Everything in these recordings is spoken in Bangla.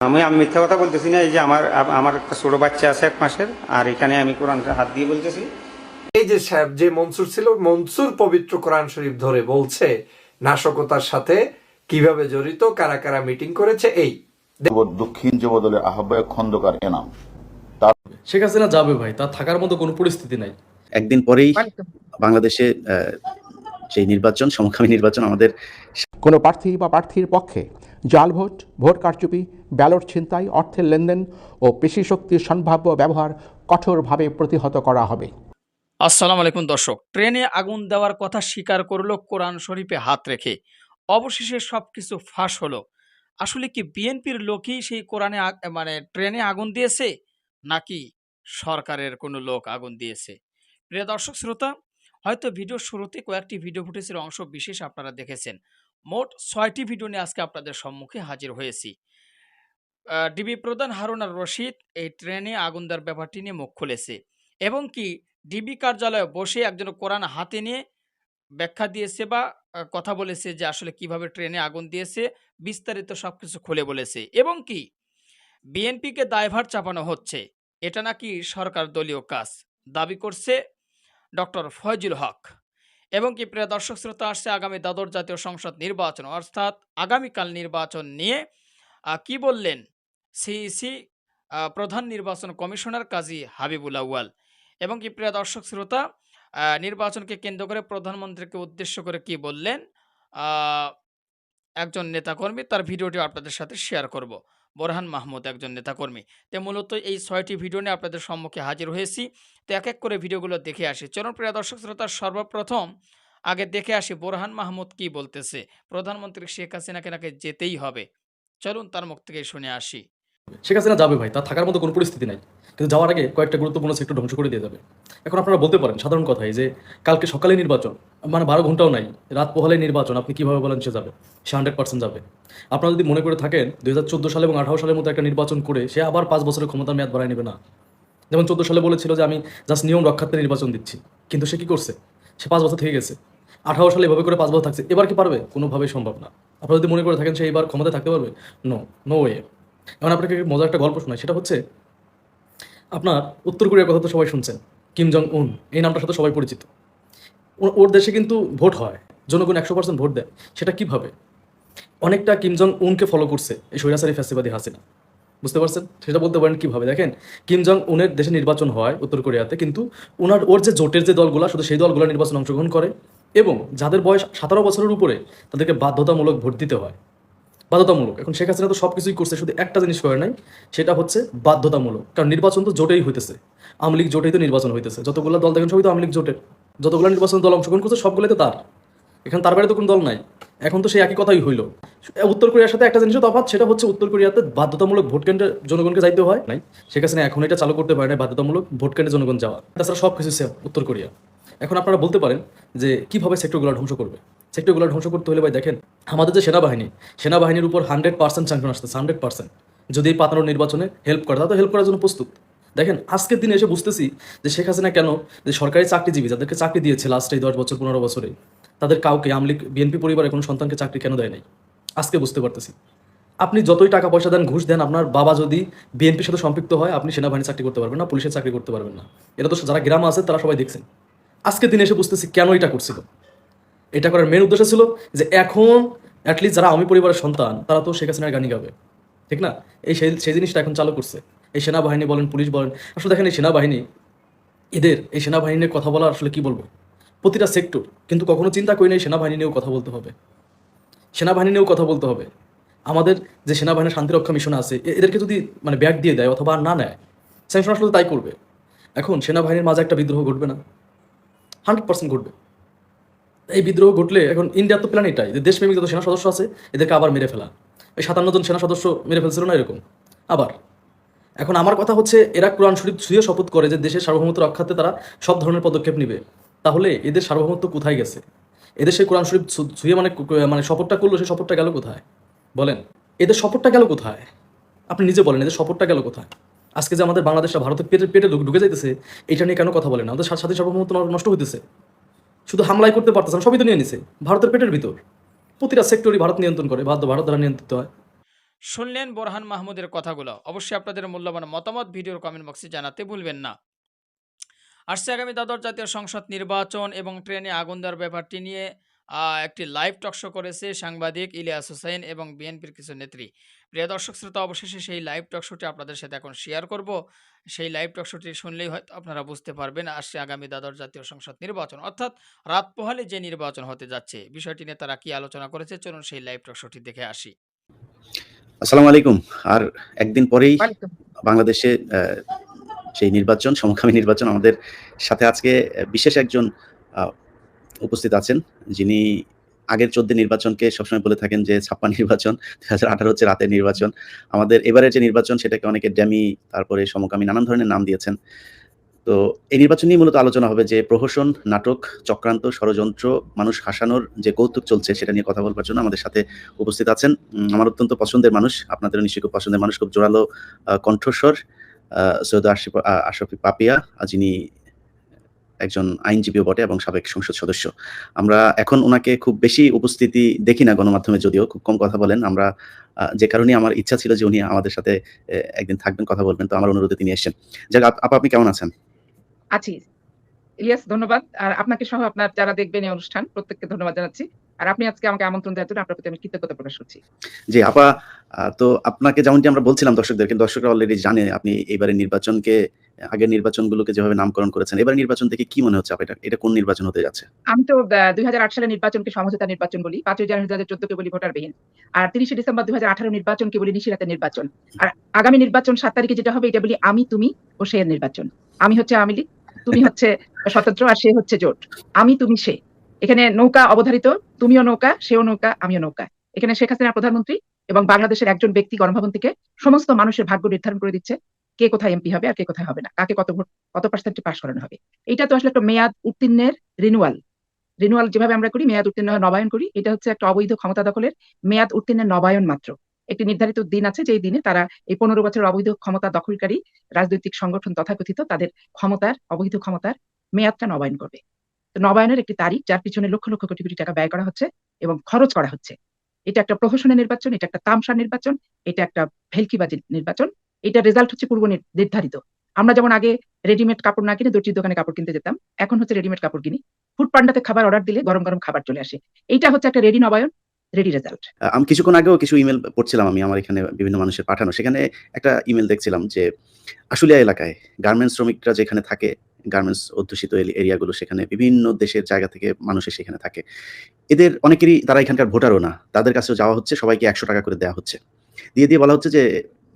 আমি আমি মিথ্যা কথা বলতেছি না এই যে আমার আমার একটা ছোট বাচ্চা আছে এক মাসের আর এখানে আমি কোরআনটা হাত দিয়ে বলতেছি। এই যে সাহেব যে মনসুর ছিল মনসুর পবিত্র কোরআন শরীফ ধরে বলছে নাশকতার সাথে কীভাবে জড়িত কারা কারা মিটিং করেছে এই। দক্ষিণ যুব দলের আহ্বায়ক খন্দকার এনাম। তার শেখ হাসিনা যাবে ভাই তার থাকার মতো কোনো পরিস্থিতি নাই। একদিন পরেই বাংলাদেশে আহ, সেই নির্বাচন সমকামী নির্বাচন আমাদের কোনো প্রার্থী বা প্রার্থীর পক্ষে জাল ভোট ভোট কারচুপি, ব্যালট ছিনতাই, অর্থের লেনদেন ও পেশি শক্তির সম্ভাব্য ব্যবহার কঠোরভাবে প্রতিহত করা হবে। আসসালামু আলাইকুম দর্শক। ট্রেনে আগুন দেওয়ার কথা স্বীকার করল কোরআন শরীফে হাত রেখে। অবশেষে সব কিছু ফাঁস হলো। আসলে কি বিএনপির লোকই সেই কোরআনে মানে ট্রেনে আগুন দিয়েছে, নাকি সরকারের কোনো লোক আগুন দিয়েছে? প্রিয় দর্শক, শ্রোতা, হয়তো ভিডিওর শুরুতে কয়েকটি ভিডিও ফুটেজের অংশ বিশেষ আপনারা দেখেছেন। মোট ছয়টি ভিডিও নিয়ে আজকে আপনাদের সম্মুখে হাজির হয়েছি। ডিবি প্রধান হারুন আর রশিদ এই ট্রেনে আগুন দেওয়ার ব্যাপারটি নিয়ে মুখ খুলেছে এবং কি ডিবি কার্যালয়ে বসে একজন কোরআন হাতে নিয়ে ব্যাখ্যা দিয়েছে বা কথা বলেছে যে আসলে কীভাবে ট্রেনে আগুন দিয়েছে, বিস্তারিত সব কিছু খুলে বলেছে এবং কি বিএনপিকে দায়ভার চাপানো হচ্ছে। এটা নাকি সরকার দলীয় কাজ। দাবি করছে ডক্টর ফয়জুল হক। এবং কি, প্রিয় দর্শক শ্রোতা, আসছে আগামী দ্বাদশ জাতীয় সংসদ নির্বাচন। অর্থাৎ আগামীকাল নির্বাচন নিয়ে কি বললেন সিইসি প্রধান নির্বাচন কমিশনার কাজী হাবিবুল আউয়াল? এবং কি, প্রিয় দর্শক শ্রোতা নির্বাচনকে কেন্দ্র করে প্রধানমন্ত্রীকে উদ্দেশ্য করে কি বললেন? একজন নেতাকর্মী, তার ভিডিওটি আপনাদের সাথে শেয়ার করব। বোরহান মাহমুদ একজন নেতাকর্মী। তো মূলত এই ছয়টি ভিডিও নিয়ে আপনাদের সম্মুখে হাজির হয়েছি। তো এক এক করে ভিডিওগুলো দেখে আসি। চরণ প্রিয় দর্শক শ্রোতা, সর্বপ্রথম আগে দেখে আসি বোরহান মাহমুদ কি বলতেছে। প্রধানমন্ত্রী শেখ হাসিনাকে নাকি যেতেই হবে। চলুন তার মুখ থেকে শুনে আসি। শেখ হাসিনা যাবে ভাই, তার থাকার মতো কোনো পরিস্থিতি নাই। কিন্তু যাওয়ার আগে কয়েকটা গুরুত্বপূর্ণ সেক্টর ধ্বংস করে দিয়ে যাবে। এখন আপনারা বলতে পারেন, সাধারণ কথাই যে কালকে সকালে নির্বাচন মানে বারো ঘন্টাও নাই, রাত পোহালে নির্বাচন, আপনি কীভাবে বলেন সে যাবে? সে হান্ড্রেড পার্সেন্ট যাবে। আপনারা যদি মনে করে থাকেন, দুই হাজার চোদ্দ সালে এবং আঠারো সালের মতো একটা নির্বাচন করে, সে আবার পাঁচ বছরের ক্ষমতার মেয়াদ বাড়ায় নেবে না। যেমন চোদ্দ সালে বলেছিল যে আমি জাস্ট নিয়ম রক্ষার্থে নির্বাচন দিচ্ছি। কিন্তু সে কি করছে? সে পাঁচ বছর থেকে গেছে। আঠারো সালে এভাবে করে পাঁচ বছর থাকছে, এবার কি পারবে? কোনোভাবেই সম্ভব না। আপনারা যদি মনে করে থাকেন সে এবার ক্ষমতায় থাকতে পারবে? নো নো ওয়ে এখন আপনাকে মজার একটা গল্প শোনাই। সেটা হচ্ছে, আপনার উত্তর কোরিয়ার কথা তো সবাই শুনছেন, কিম জং উন এই নামটার সাথে সবাই পরিচিত। ওর দেশে কিন্তু ভোট হয়, জনগণ একশো পার্সেন্ট ভোট দেয়। সেটা কীভাবে? অনেকটা কিম জং উনকে ফলো করছে এই স্বৈরাচারী ফ্যাসিবাদী হাসিনা। বুঝতে পারছেন? সেটা বলতে পারেন কীভাবে? দেখেন, কিম জং উনের দেশে নির্বাচন হয় উত্তর কোরিয়াতে, কিন্তু ওনার ওর যে জোটের যে দলগুলো, শুধু সেই দলগুলো নির্বাচন অংশগ্রহণ করে এবং যাদের বয়স সতেরো বছরের উপরে, তাদেরকে বাধ্যতামূলক ভোট দিতে হয়। বাধ্যতামূলক। এখন শেখ হাসিনা তো সব কিছুই করছে শুধু একটা জিনিস করে নাই সেটা হচ্ছে বাধ্যতামূলক। কারণ নির্বাচন তো জোটেই হইতেছে। আওয়ামী লীগ জোটেই তো নির্বাচন হইতেছে। যতগুলো দল দেখেন সবই তো আওয়ামী লীগ জোটের। যতগুলো নির্বাচন দল অংশগ্রহণ করছে সবগুলোই তো তার। এখানে তার বাইরে তো কোনো দল নাই। এখন তো সেই একই কথাই হইল। উত্তর কোরিয়ার সাথে একটা জিনিসও তফাৎ সেটা হচ্ছে উত্তর কোরিয়াতে বাধ্যতামূলক ভোট কেন্দ্রে জনগণকে যাইতে হয়। নাই। শেখ হাসিনা এখন এটা চালু করতে পারে না বাধ্যতামূলক ভোট কেন্দ্রে জনগণ যাওয়া তাছাড়া সব কিছু সেম উত্তর কোরিয়া। এখন আপনারা বলতে পারেন যে কীভাবে সেক্টরগুলো ধ্বংস করবে? সেক্টরগুলো ধ্বংস করতে হলে ভাই দেখেন, আমাদের যে সেনাবাহিনী, সেনাবাহিনীর উপর হান্ড্রেড পার্সেন্ট স্যাংশন আসতেছে হান্ড্রেড পার্সেন্ট যদি এই পাতানোর নির্বাচনে হেল্প করে তারা তো হেল্প করার জন্য প্রস্তুত। দেখেন, আজকের দিনে এসে বুঝতেছি যে শেখ হাসিনা কেন যে সরকারি চাকরিজীবী যাদেরকে চাকরি দিয়েছে লাস্ট এই দশ বছর, পনেরো বছরে, তাদের কাউকে আমলিক বিএনপি পরিবারের কোনো সন্তানকে চাকরি কেন দেয় নাই? আজকে বুঝতে পারতেছি। আপনি যতই টাকা পয়সা দেন, ঘুষ দেন, আপনার বাবা যদি বিএনপির সাথে সম্পৃক্ত হয়, আপনি সেনাবাহিনী চাকরি করতে পারবেন না, পুলিশের চাকরি করতে পারবেন না। এটা তো যারা গ্রামে আছে, তারা সবাই দেখছেন। আজকের দিনে এসে বুঝতেছি কেন এটা করছিল। এটা করার মেন উদ্দেশ্য ছিল যে এখন অ্যাটলিস্ট যারা আমি পরিবারের সন্তান, তারা তো শেখ হাসিনার গানই গাবে। ঠিক না? এই সেই জিনিসটা এখন চালু করছে। এই সেনাবাহিনী বলেন, পুলিশ বলেন, আসলে দেখেন এই সেনাবাহিনী, এদের, এই সেনাবাহিনী নিয়ে কথা বলা আসলে কি বলব? প্রতিটা সেক্টর কিন্তু কখনো চিন্তা করি না এই সেনাবাহিনী নিয়েও কথা বলতে হবে। সেনাবাহিনী নিয়েও কথা বলতে হবে। আমাদের যে সেনাবাহিনীর শান্তিরক্ষা মিশন আছে এদেরকে যদি মানে ব্যাগ দিয়ে দেয় অথবা না নেয় স্যাংশন আসলে তাই করবে। এখন সেনাবাহিনীর মাঝে একটা বিদ্রোহ ঘটবে না। হান্ড্রেড পার্সেন্ট ঘটবে। এই বিদ্রোহ ঘটলে এখন ইন্ডিয়ার তো প্ল্যান এটাই যে দেশপ্রেমিক যত সেনা সদস্য আছে, এদেরকে আবার মেরে ফেলা। এই সাতান্ন জন সেনা সদস্য মেরে ফেলছিল না এরকম? আবার। এখন আমার কথা হচ্ছে, এরা কোরআন শরীফ ছুঁয়ে শপথ করে যে দেশের সার্বভৌমত্ব রক্ষার্থে তারা সব ধরনের পদক্ষেপ নেবে। তাহলে এদের সার্বভৌমত্ব কোথায় গেছে? এদের সেই কোরআন শরীফ ছুঁয়ে মানে মানে শপথটা করল, সেই শপথটা গেল কোথায়? বলেন। এদের শপথটা গেল কোথায়? আপনি নিজে বলেন, এদের শপথটা গেল কোথায়? আজকে যে আমাদের বাংলাদেশটা ভারতের পেটে পেটে ঢুকে যাইতেছে এটা নিয়ে কেন কথা বলেন না? আমাদের সাথে সার্বভৌমত্ব নষ্ট হইতেছে। শুধু হামলাই করতে পারতেছে না, সবই তো নিয়ে নিছে। ভারতের পেটের ভিতর। প্রতিটা সেক্টরই ভারত নিয়ন্ত্রণ করে, ভারত ভারত দ্বারা নিয়ন্ত্রিত হয়। শুনলেন বোরহান মাহমুদের কথাগুলো। অবশ্যই আপনাদের মূল্যবান মতামত ভিডিওর কমেন্ট বক্সে জানাতে ভুলবেন না। আসছে আগামী দাদর জাতীয় সংসদ নির্বাচন এবং ট্রেনে আগুন দেওয়ার ব্যাপারটি নিয়ে একটি লাইভ টকশো করেছে সাংবাদিক ইলিয়াস হোসেন এবং বিএনপির কিছু নেত্রী। প্রিয় দর্শক শ্রোতা অবশেষে সেই লাইভ টকশোটি আপনাদের সাথে এখন শেয়ার করব। সেই লাইভ টকশোটি শুনলেই হয়তো আপনারা বুঝতে পারবেন আসছে আগামী দ্বাদশ জাতীয় সংসদ নির্বাচন। অর্থাৎ রাত পোহালে যে নির্বাচন হতে যাচ্ছে বিষয়টি নিয়ে তারা কি আলোচনা করেছে? চলুন সেই লাইভ টকশোটি দেখে আসি। আসসালামু আলাইকুম। আর একদিন পরেই বাংলাদেশে আহ, সেই নির্বাচন সমকামী নির্বাচন আমাদের সাথে আজকে আহ, বিশেষ একজন আহ, উপস্থিত আছেন যিনি আগের চোদ্দ নির্বাচনকে সবসময় বলে থাকেন যে ছাপ্পা নির্বাচন দুই হাজার আঠারো হচ্ছে রাতের নির্বাচন। আমাদের এবারের যে নির্বাচন সেটাকে অনেকে ড্যামি তারপরে সমকামী নানান ধরনের নাম দিয়েছেন। তো এই নির্বাচন নিয়ে মূলত আলোচনা হবে যে প্রহসন নাটক চক্রান্ত ষড়যন্ত্র মানুষ হাসানোর যে কৌতুক চলছে সেটা নিয়ে কথা বলবার জন্য আমাদের সাথে উপস্থিত আছেন। আমার অত্যন্ত পছন্দের মানুষ আপনাদেরও নিশ্চয়ই খুব পছন্দের মানুষ খুব জোরালো কণ্ঠস্বর সৈয়দ আশিফ আহ, আশরাফি পাপিয়া যিনি একজন আইনজীবীও বটে এবং সাবেক সংসদ সদস্য। আমরা এখন ওনাকে খুব বেশি উপস্থিতি দেখি না গণমাধ্যমে যদিও, খুব কম কথা বলেন। আমরা যে কারণে আমার ইচ্ছা ছিল যে উনি আমাদের সাথে একদিন থাকবেন, কথা বলবেন। তো আমার অনুরোধে তিনি এসেছেন। যাক, আপ- আপা আপনি কেমন আছেন? আছি। ইলিয়াস, ধন্যবাদ। আর আপনাকে সহ আপনার যারা দেখবেন এই অনুষ্ঠান, প্রত্যেককে ধন্যবাদ জানাচ্ছি। আর আপনি আজকে আমাকে আমন্ত্রণ দেওয়ার জন্য আপনার প্রতি আমি কৃতজ্ঞতা প্রকাশ করছি। জি আপা তো আপনাকে যেমনটি আমরা বলছিলাম দর্শকদেরকে দর্শকরা অলরেডি জানে আপনি এবারে নির্বাচনকে আগের নির্বাচনগুলোকে যেভাবে নামকরণ করেছেন। এবার নির্বাচন থেকে কি মনে হচ্ছে আপা এটা এটা কোন নির্বাচন হতে যাচ্ছে? আমি তো দুই হাজার আট সালের নির্বাচনকে সমঝোতা নির্বাচন বলি পাঁচই জানুয়ারি দু হাজার চোদ্দকে বলি ভোটারবিহীন। আর তিরিশে ডিসেম্বর দুই হাজার আঠারো নির্বাচনকে বলি নিশিরাতের নির্বাচন। আর আগামী নির্বাচন সাত তারিখে যেটা হবে এটা বলি আমি তুমি ও সে নির্বাচন। আমি হচ্ছে আওয়ামী লীগ তুমি হচ্ছে স্বতন্ত্র আর সে হচ্ছে জোট। আমি তুমি সে। এখানে নৌকা অবধারিত, তুমিও নৌকা, সেও নৌকা, আমিও নৌকা। এখানে শেখ হাসিনা প্রধানমন্ত্রী এবং বাংলাদেশের একজন ব্যক্তি গণভবন থেকে সমস্ত মানুষের ভাগ্য নির্ধারণ করে দিচ্ছে, কে কোথায় এমপি হবে আর কে কোথায় হবে না, কাকে কত ভোট, কত পার্সেন্টে পাশ করানো হবে। এটা তো আসলে একটা মেয়াদ উত্তীর্ণের রিনুয়াল রিনুয়াল যেভাবে আমরা করি, মেয়াদ উত্তীর্ণ নবায়ন করি, এটা হচ্ছে একটা অবৈধ ক্ষমতা দখলের মেয়াদ উত্তীর্ণের নবায়ন মাত্র। একটি নির্ধারিত দিন আছে, যেই দিনে তারা এই পনেরো বছর অবৈধ ক্ষমতা দখলকারী রাজনৈতিক সংগঠন তথাকথিত তাদের ক্ষমতার, অবৈধ ক্ষমতার মেয়াদটা নবায়ন করবে। নবায়নের একটি তারিখ যার পিছনে লক্ষ লক্ষ কোটি কোটি টাকা ব্যয় করা হচ্ছে এবং খরচ করা হচ্ছে। এটা একটা প্রহসনের নির্বাচন, এটা একটা তামসার নির্বাচন, এটা একটা ভেলকিবাজি নির্বাচন। এটা রেজাল্ট হচ্ছে পূর্ব নির- নির্ধারিত। আমরা যেমন আগে রেডিমেড কাপড় না কিনে দর্জির দোকানে কাপড় কিনতে যেতাম, এখন হচ্ছে রেডিমেড কাপড় কিনি। ফুড পান্ডাতে খাবার অর্ডার দিলে গরম গরম খাবার চলে আসে। এইটা হচ্ছে একটা রেডি নবায়ন। রেডি রেজাল্ট আমি কিছুক্ষণ আগেও কিছু ইমেল পড়ছিলাম আমি আমার এখানে বিভিন্ন মানুষের পাঠানো। সেখানে একটা ইমেল দেখছিলাম যে, আশুলিয়া এলাকায় গার্মেন্টস শ্রমিকরা যেখানে থাকে গার্মেন্টস অধ্যুষিত এরিয়াগুলো সেখানে বিভিন্ন দেশের জায়গা থেকে মানুষের সেখানে থাকে। এদের অনেকেরই তারা এখানকার ভোটারও না। তাদের কাছেও যাওয়া হচ্ছে, সবাইকে একশো টাকা করে দেওয়া হচ্ছে। দিয়ে দিয়ে বলা হচ্ছে যে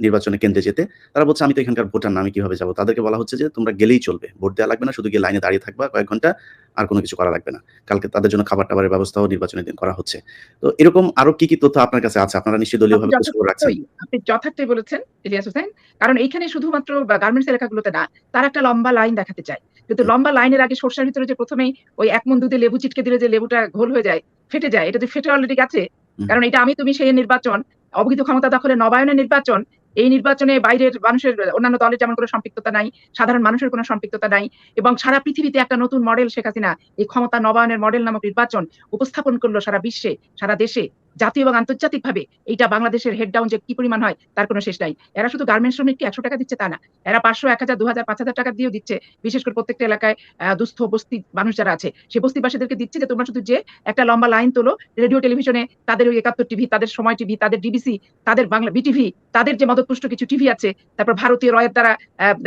নির্বাচনে কেন্দ্রে যেতে তারা বলছে আমি তো এখানকার ভোটার না আমি কীভাবে যাব? তাদেরকে বলা হচ্ছে যে তোমরা গেলেই চলবে ভোট দেওয়া লাগবে না শুধু গিয়ে লাইনে দাঁড়িয়ে থাকবা কয়েক ঘণ্টা আর কোনো কিছু করা লাগবে না। কালকে তাদের জন্য খাবার টাবারের ব্যবস্থাও নির্বাচনের দিন করা হচ্ছে। তো এরকম আরও কি কি তথ্য আপনার কাছে আছে? আপনারা নিশ্চয়ই দলীয় ভাবে আপনি রাখছেন। যথার্থই- আপনি যথার্থই বলেছেন ইলিয়াস হোসেন। কারণ এইখানে শুধুমাত্র গার্মেন্টস এলাকাগুলোতে না তার একটা লম্বা লাইন দেখাতে চায়। কিন্তু লম্বা লাইনের আগে সর্ষার ভিতরে যে প্রথমেই ওই এক মন দুধে লেবু চিটকে দিলে যে লেবুটা ঘোল হয়ে যায় ফেটে যায় এটা তো ফেটে অলরেডি গেছে কারণ এটা আমি তুমি সেই নির্বাচন অবৈধ ক্ষমতা দখলে নবায়নের নির্বাচন এই নির্বাচনে বাইরের মানুষের, অন্যান্য দলের যেমন কোনো সম্পৃক্ততা নাই, সাধারণ মানুষের কোনো সম্পৃক্ততা নাই, এবং সারা পৃথিবীতে একটা নতুন মডেল শেখ হাসিনা, এই ক্ষমতা নবায়নের মডেল নামক নির্বাচন উপস্থাপন করল সারা বিশ্বে, সারা দেশে। জাতীয় এবং আন্তর্জাতিক ভাবে এইটা বাংলাদেশের হেড ডাউন যে কি পরিমাণ হয়, তার কোনো শেষ নাই। এরা শুধু গার্মেন্টস শ্রমিককে একশো টাকা দিচ্ছে তা না। এরা পাঁচশো, এক হাজার, দু হাজার, পাঁচ হাজার টাকা দিয়েও দিচ্ছে। বিশেষ করে প্রত্যেকটা এলাকায় দুস্থ বস্তি মানুষ যারা আছে সেই বস্তিবাসীদেরকে দিচ্ছে যে তোমরা শুধু যে একটা লম্বা লাইন তোলো রেডিও টেলিভিশনে তাদের ওই একাত্তর টিভি তাদের সময় টিভি তাদের ডিবিসি তাদের বাংলা বিটিভি তাদের যে মদতপুষ্ট কিছু টিভি আছে, তারপর ভারতীয় রয়ের দ্বারা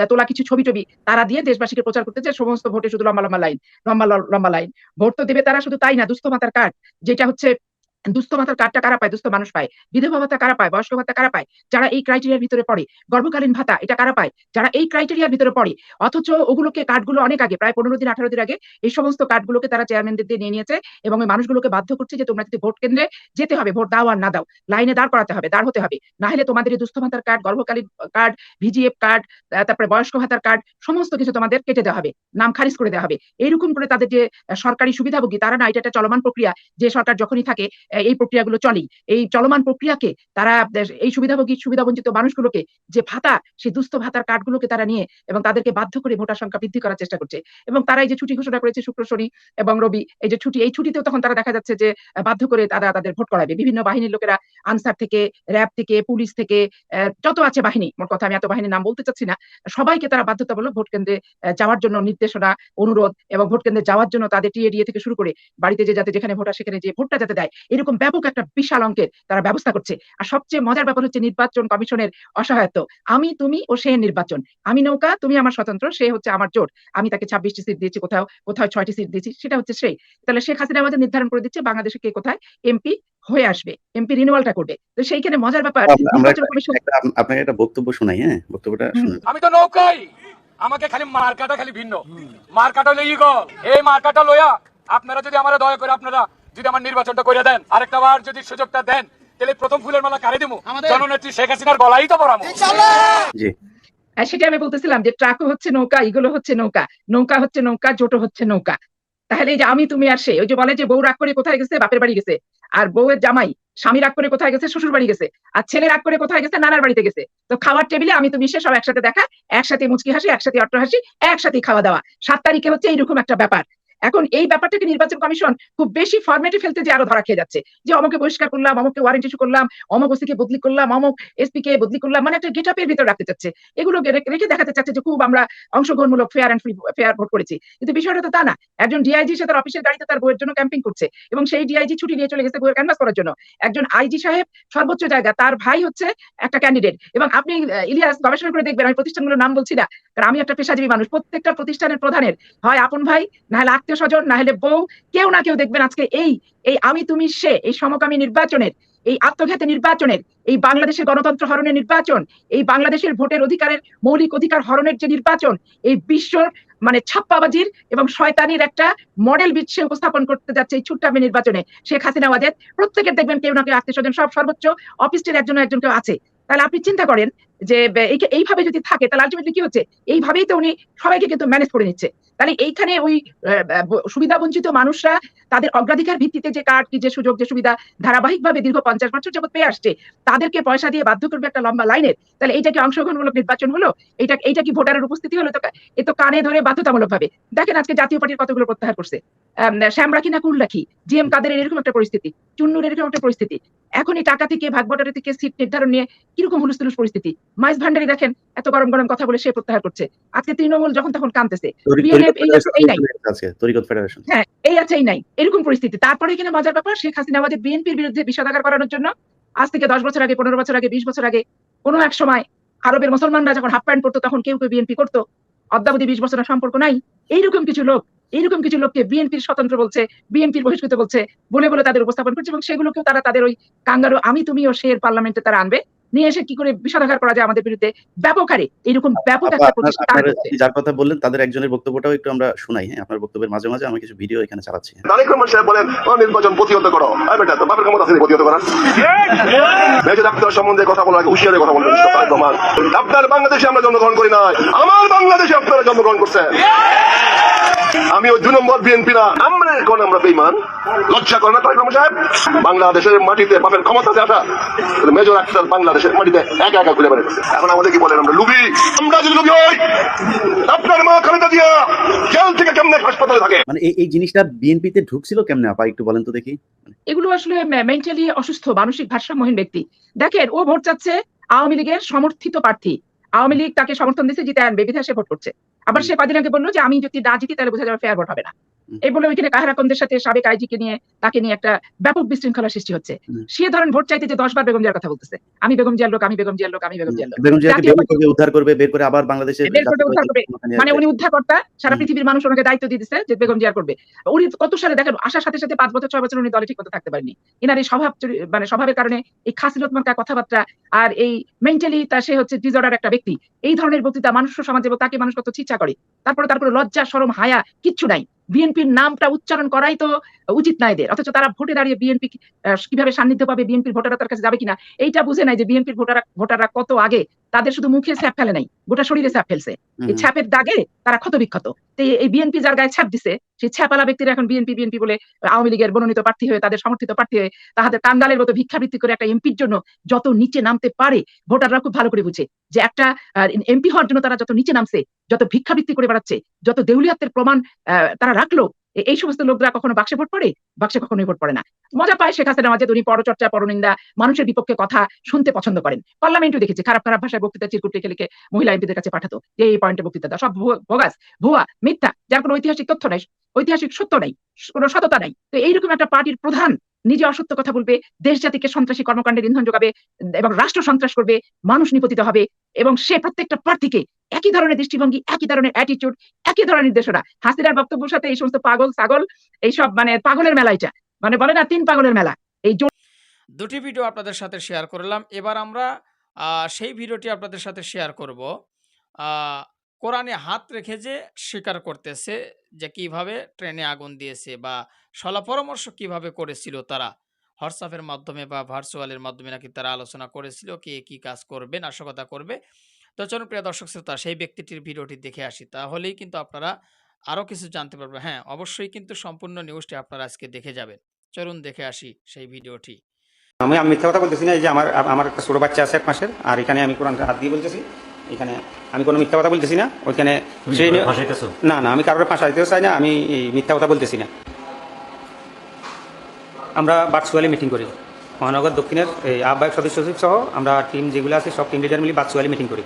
তোলা কিছু ছবি টবি তারা দিয়ে দেশবাসীকে প্রচার করতে চায়, সমস্ত ভোটে শুধু লম্বা লম্বা লাইন লম্বা লম্বা লাইন ভোট তো দেবে তারা শুধু তাই না, দুস্থ মাতার কার্ড যেটা হচ্ছে দুস্থ মাতার কার্ডটা কারা পায়? দুস্থ মানুষ পায়। বিধবা ভাতা কারা পায়? বয়স্ক ভাতা কারা পায়? যারা এই ক্রাইটেরিয়ার ভিতরে পড়ে। গর্ভকালীন ভাতা, এটা কারা পায়? যারা এই ক্রাইটেরিয়ার ভিতরে পড়ে। অথচ ওগুলোকে কার্ডগুলো অনেক আগে, প্রায় পনেরো দিন, আঠারো দিন আগে, এই সমস্ত কার্ডগুলোকে তারা চেয়ারম্যানদের দিয়ে নিয়ে নিয়েছে এবং ওই মানুষগুলোকে বাধ্য করছে যে তোমরা যদি ভোট কেন্দ্রে যেতে হবে, ভোট দাও আর না দাও, লাইনে দাঁড় করাতে হবে, দাঁড় হতে হবে। না হলে তোমাদের এই দুস্থ ভাতার কার্ড, গর্ভকালীন কার্ড ভিজিএফ কার্ড তারপরে বয়স্ক ভাতার কার্ড, সমস্ত কিছু তোমাদের কেটে দেওয়া হবে, নাম খারিজ করে দেওয়া হবে। এইরকম করে তাদের যে সরকারি সুবিধাভোগী, তারা না, এটা একটা চলমান প্রক্রিয়া। যে সরকার যখনই থাকে এই প্রক্রিয়াগুলো চলেই। এই চলমান প্রক্রিয়াকে তারা এই সুবিধাভোগী, সুবিধাবঞ্চিত মানুষগুলোকে যে ভাতা, সেই দুস্থ ভাতার কার্ডগুলোকে তারা নিয়ে এবং তাদেরকে বাধ্য করে ভোটার সংখ্যা বৃদ্ধি করার চেষ্টা করছে। এবং তারা এই যে ছুটি ঘোষণা করেছে শুক্র, শনি এবং রবি, এই যে ছুটি, এই ছুটিতেও তখন তারা দেখা যাচ্ছে যে বাধ্য করে তারা তাদের ভোট করাবে। বিভিন্ন বাহিনীর লোকেরা, আনসার থেকে, র্যাব থেকে, পুলিশ থেকে যত আছে বাহিনী, মোট কথা আমি এত বাহিনীর নাম বলতে চাচ্ছি না, সবাইকে তারা বাধ্যতামূলক ভোট কেন্দ্রে যাওয়ার জন্য নির্দেশনা, অনুরোধ এবং ভোট কেন্দ্রে যাওয়ার জন্য তাদের টিএডিএ থেকে শুরু করে বাড়িতে যে যাতে যেখানে ভোটার সেখানে যে ভোটটা যাতে দেয় এরকম ব্যাপক একটা বিশাল অঙ্কের তারা ব্যবস্থা করছে। আর সবচেয়ে মজার ব্যাপার হচ্ছে নির্বাচন কমিশনের অসহায়ত্ব। আমি তুমি ও সে নির্বাচন। আমি নৌকা তুমি আমার স্বতন্ত্র সে হচ্ছে আমার জোট। আমি তাকে ছাব্বিশটি সিট দিয়েছি কোথাও কোথাও ছয়টি সিট দিয়েছি সেটা হচ্ছে সেই। তাহলে শেখ হাসিনা আমাদের নির্ধারণ করে দিচ্ছে বাংলাদেশে কে কোথায়? এমপি হয়ে আসবে এমপি রিনিউয়ালটা করবে। তো সেইখানে মজার ব্যাপার আপনাকে একটা বক্তব্য শোনাই হ্যাঁ? বক্তব্যটা শুনুন। আমি তো নৌকাই! আমাকে খালি মার্কাটা খালি ভিন্ন। মার্কাটা হলো ইগল এই মার্কাটা লইয়া আপনারা যদি আমার দয়া করে আপনারা যদি আমার নির্বাচনটা করে দেন আরেকটা বার যদি সুযোগটা দেন তাহলে প্রথম ফুলের মালা কারে দিব জননেত্রী শেখ হাসিনার গলাই তো পড়াবো জি। সেটা আমি বলতেছিলাম যে ট্রাকও হচ্ছে নৌকা ইগুলো হচ্ছে নৌকা নৌকা হচ্ছে নৌকা জোটো হচ্ছে নৌকা। তাহলে এই যে আমি তুমি আর সে ওই যে বলে যে বউ রাগ করে কোথায় গেছে বাপের বাড়ি গেছে আর বউয়ের জামাই স্বামী রাগ করে কোথায় গেছে শ্বশুর বাড়ি গেছে আর ছেলে রাগ করে কোথায় গেছে নানার বাড়িতে গেছে। তো খাওয়ার টেবিলে আমি তুমি সে সব একসাথে দেখা একসাথে মুচকি হাসি একসাথে অট্ট হাসি একসাথে খাওয়া দাওয়া। সাত তারিখে হচ্ছে এইরকম একটা ব্যাপার। এখন এই ব্যাপারটাকে নির্বাচন কমিশন খুব বেশি ফরম্যাটে ফেলতে যে আরও ধরা খেয়ে যাচ্ছে। যে অমকে বহিষ্কার করলাম অমকে ওয়ারেন্ট ইস্যু করলাম, অমক ওসিকে বদলি করলাম, অমক এসপি কে বদলি করলাম মানে একটা গেট আপের ভিতর রাখতে চাচ্ছে। এগুলো রেখে দেখাতে চাচ্ছে যে খুব আমরা অংশগ্রহণমূলক fair and free fair vote করেছি। কিন্তু বিষয়টা তো তা না। একজন ডিআইজি সে তার অফিসের গাড়িতে তার বইয়ের জন্য ক্যাম্পিং করছে এবং সেই ডিআইজি ছুটি নিয়ে চলে গেছে বইয়ের ক্যানভাস করার জন্য। একজন আইজি সাহেব সর্বোচ্চ জায়গা, তার ভাই হচ্ছে একটা ক্যান্ডিডেট এবং আপনি ইলিয়াস, গবেষণা করে দেখবেন, আমি প্রতিষ্ঠানগুলোর নাম বলছি না, কারণ আমি একটা পেশাজীবী মানুষ, প্রত্যেকটা প্রতিষ্ঠানের প্রধানের হয় আপন ভাই না হলে আত্মীয় স্বজন না হলে বউ, কেউ না কেউ দেখবেন আজকে এই এই আমি তুমি সে, এই সমকামী নির্বাচনের, এই আত্মঘাতী নির্বাচনের, এই বাংলাদেশের গণতন্ত্র হরণের নির্বাচন, এই বাংলাদেশের ভোটের অধিকারের মৌলিক অধিকার হরণের যে নির্বাচন, এই বিশ্ব মানে ছাপ্পাবাজির এবং শয়তানির একটা মডেল বিশ্বে উপস্থাপন করতে যাচ্ছে এই ছোট্টামি নির্বাচনে। শেখ হাসিনা ওয়াজেদ, প্রত্যেকের দেখবেন কেউ না কেউ আত্মীয় স্বজন সব সর্বোচ্চ অফিসটির একজন একজন কেউ আছে। তাহলে আপনি চিন্তা করেন যে এইভাবে যদি থাকে তাহলে আলটিমেটলি কি হচ্ছে? এইভাবেই তো উনি সবাইকে কিন্তু ম্যানেজ করে নিচ্ছে। তাহলে এইখানে ওই সুবিধা বঞ্চিত মানুষরা তাদের অগ্রাধিকার ভিত্তিতে যে কার্ড কি যে সুযোগ যে সুবিধা ধারাবাহিকভাবে দীর্ঘ পঞ্চাশ বছর যাবত পেয়ে আসছে তাদেরকে পয়সা দিয়ে বাধ্য করবে একটা লম্বা লাইনের তাহলে এইটা কি অংশগ্রহণমূলক নির্বাচন হলো? এইটা এইটা কি ভোটারের উপস্থিতি হলো? তো এ তো কানে ধরে বাধ্যতামূলক ভাবে দেখেন আজকে জাতীয় পার্টির কতগুলো প্রত্যাহার করছে। আম, শ্যাম রাখি না কুল জি এম কাদের এরকম একটা পরিস্থিতি চুন্নুর এরকম একটা পরিস্থিতি। এখনই টাকা থেকে ভাগ বটারি থেকে সিট নির্ধারণ নিয়ে কীরকম হুলুস পরিস্থিতি? মাইস ভান্ডারি দেখেন এত গরম গরম কথা বলে সে প্রত্যাহার করছে। আজকে তৃণমূল যখন তখন কানতেছে হ্যাঁ এই আছে এই নাই। এরকম পরিস্থিতি। তারপরে এখানে মজার ব্যাপার শেখ হাসিনা আমাদের বিএনপির বিরুদ্ধে বিষোদাগার করানোর জন্য আজ থেকে দশ বছর আগে পনেরো বছর আগে বিশ বছর আগে কোনো এক সময় আরবের মুসলমানরা যখন হাফ প্যান্ট পরতো তখন কেউ কেউ বিএনপি করতো। অদ্যাবধি বিশ বছরের সম্পর্ক নাই। এইরকম কিছু লোক এইরকম কিছু লোককে বিএনপির স্বতন্ত্র বলছে বিএনপির বহিষ্কৃত বলছে বলে বলে তাদের উপস্থাপন করছে এবং সেগুলোকেও তারা তাদের ওই কাঙ্গারু আমি তুমি ও শের পার্লামেন্টে তারা আনবে। নিয়ে এসে কি করে বিষোদাগার করা যায় আমাদের বিরুদ্ধে? ব্যাপক হারে। এরকম ব্যাপক একটা যার কথা বললেন তাদের একজনের বক্তব্যটাও একটু আমরা শোনাই হ্যাঁ? আপনার বক্তব্যের মাঝে মাঝে আমি কিছু ভিডিও এখানে চালাচ্ছি হ্যাঁ। তারেক রহমান সাহেব বলেন নির্বাচন প্রতিহত করো। আরে বেটা তো বাপের ক্ষমতা আছে প্রতিহত করার? মেজর ডাক্তার সম্বন্ধে কথা বলার আগে হুশিয়ারে কথা বলবেন তারেক রহমান আপনার বাংলাদেশে আমরা জন্মগ্রহণ করি নাই। আমার বাংলাদেশে আপনারা জন্মগ্রহণ করছেন। আমি ওই দু নম্বর বিএনপি না। আমরা এখন আমরা বেইমান লজ্জা করে না তারেক রহমান সাহেব? বাংলাদেশের মাটিতে বাপের ক্ষমতা আসা মেজর আক্তার বাংলাদেশের মাটিতে একা একা ঘুরে বেড়াচ্ছে এখন আমাদের কি বলেন আমরা? লুবি আমরা যদি লুবি হই আপনার মা খালেদা জিয়া জেল থেকে কেমনে হাসপাতালে থাকে? মানে এই এই জিনিসটা বিএনপিতে ঢুকছিল কেমনে? আপা একটু বলেন তো দেখি। এগুলো আসলে মেন্টালি অসুস্থ মানসিক ভারসাম্যহীন ব্যক্তি। দেখেন ও ভোট চাচ্ছে আওয়ামী লীগের সমর্থিত প্রার্থী। আওয়ামী লীগ তাকে সমর্থন দিচ্ছে জিতে আনবে বিধায় সে ভোট করছে। আবার সে কদিন আগে বলল যে আমি যদি না জিতি তাহলে বোঝা যাবে ফেয়ার ভোট হবে না। এই বলে ওইখানে কাহারাকন্দের সাথে সাবেক আইজিকে নিয়ে তাকে নিয়ে একটা ব্যাপক বিশৃঙ্খলা সৃষ্টি হচ্ছে। সে ধরেন ভোট চাইতে যে দশ বার বেগম জিয়ার কথা বলতেছে। আমি বেগম জিয়ার লোক আমি বেগম জিয়ার লোক আমি বেগম জিয়ার লোক। বেগম জিয়াকে বের উদ্ধার করবে বের করে আবার বাংলাদেশে বের করবে, উদ্ধার করবে। মানে উনি উদ্ধারকর্তা সারা পৃথিবীর মানুষ ওনাকে দায়িত্ব দিয়ে দিচ্ছে যে বেগম জিয়ার করবে। উনি কত সালে দেখেন আসার সাথে সাথে পাঁচ বছর ছয় বছর উনি দলে ঠিক মতো থাকতে পারেনি। এনার এই স্বভাব মানে স্বভাবের কারণে এই খাসিলত মার্কা কথাবার্তা আর এই মেন্টালি তা সে হচ্ছে ডিজর্ডার একটা ব্যক্তি। এই ধরনের বক্তৃতা মানুষ সমাজে তাকে মানুষ কত চিচ্ছা করে। তারপরে তারপরে লজ্জা সরম হায়া কিচ্ছু নাই। বিএনপির নামটা উচ্চারণ করাই তো উচিত না এদের। অথচ তারা ভোটে দাঁড়িয়ে বিএনপি কীভাবে সান্নিধ্য পাবে বিএনপির ভোটাররা তার কাছে যাবে কিনা? এইটা বুঝে নাই যে বিএনপির ভোটাররা ভোটাররা কত আগে তাদের শুধু মুখে ছ্যাপ ফেলে নাই গোটা শরীরে ছ্যাপ ফেলছে। এই ছ্যাপের দাগে তারা ক্ষত বিক্ষত এই- এই বিএনপি যার গায়ে ছ্যাপ দিছে সেই ছাপালা ব্যক্তিরা এখন বিএনপি বিএনপি বলে আওয়ামী লীগের মনোনীত প্রার্থী হয়ে, তাদের সমর্থিত প্রার্থী হয়ে তাদের কাঙ্গালের মতো ভিক্ষাবৃত্তি করে একটা এমপির জন্য যত নিচে নামতে পারে ভোটাররা খুব ভালো করে বুঝে যে একটা এমপি হওয়ার জন্য তারা যত নিচে নামছে, যত ভিক্ষাবৃত্তি করে বেড়াচ্ছে, যত দেউলিয়াতের প্রমাণ তারা রাখল এই সমস্ত লোকরা কখনো বাক্সে ভোট পড়ে, বাক্সে কখনোই ভোট পড়ে না। মজা পায় শেখ হাসিনা মাঝে উনি পরচর্চা, পরনিন্দা, মানুষের বিপক্ষে কথা শুনতে পছন্দ করেন। পার্লামেন্টও দেখেছি, খারাপ খারাপ ভাষায় বক্তৃতা চিরকুট লিখে লিখে মহিলা এমপিদের কাছে পাঠাতো। এই পয়েন্টে বক্তৃতা সব ভোগাস ভুয়া, মিথ্যা, যার কোনো ঐতিহাসিক তথ্য নাই। ঐতিহাসিক সত্য নাই কোনো সততা নাই। তো এইরকম একটা পার্টির প্রধান নিজে অসত্য কথা বলবে দেশ জাতিকে সন্ত্রাসী কর্মকাণ্ডের ইন্ধন যোগাবে, এবং রাষ্ট্র সন্ত্রাস করবে, মানুষ নিপতিত হবে, এবং সে প্রত্যেকটা প্রার্থীকে একই ধরনের দৃষ্টিভঙ্গি, একই ধরনের অ্যাটিটিউড একই ধরনের নির্দেশনা। হাসিনার বক্তব্যের সাথে এই সমস্ত পাগল, ছাগল এইসব মানে পাগলের মেলা এটা। মানে বলে না, তিন পাগলের মেলা। এই দুটি ভিডিও আপনাদের সাথে শেয়ার করলাম। এবার আমরা সেই ভিডিওটি আপনাদের সাথে শেয়ার করব। কোরআনে হাত রেখে যে স্বীকার করতেছে যে কীভাবে ট্রেনে আগুন দিয়েছে বা সলা পরামর্শ কীভাবে করেছিল তারা হোয়াটসঅ্যাপের মাধ্যমে বা ভার্চুয়ালের মাধ্যমে নাকি তারা আলোচনা করেছিল, কে কি কাজ করবে, নাশকতা করবে। তো চলুন প্রিয় দর্শক শ্রোতা, সেই ব্যক্তিটির ভিডিওটি দেখে আসি। তাহলেই কিন্তু আপনারা আরও কিছু জানতে পারবেন। হ্যাঁ অবশ্যই কিন্তু সম্পূর্ণ নিউজটি আপনারা আজকে দেখে যাবেন। চলুন দেখে আসি সেই ভিডিওটি। আমি আমি মিথ্যা কথা বলতেছি না যে আমার আমার একটা ছোটো বাচ্চা আছে এক মাসের, আর এখানে আমি কোরআন হাত দিয়ে বলতেছি। এখানে আমি কোনো মিথ্যা কথা বলতেছি না ওইখানে ট্রেনে না না আমি কারোর ফাঁসাইতেও চাই না আমি এই মিথ্যা কথা বলতেছি না। আমরা ভার্চুয়ালি মিটিং করি। মহানগর দক্ষিণের এই আহ্বায়ক সদস্য সচিব সহ আমরা টিম যেগুলো আছে সব টিম লিডার মিলে ভার্চুয়ালি মিটিং করি।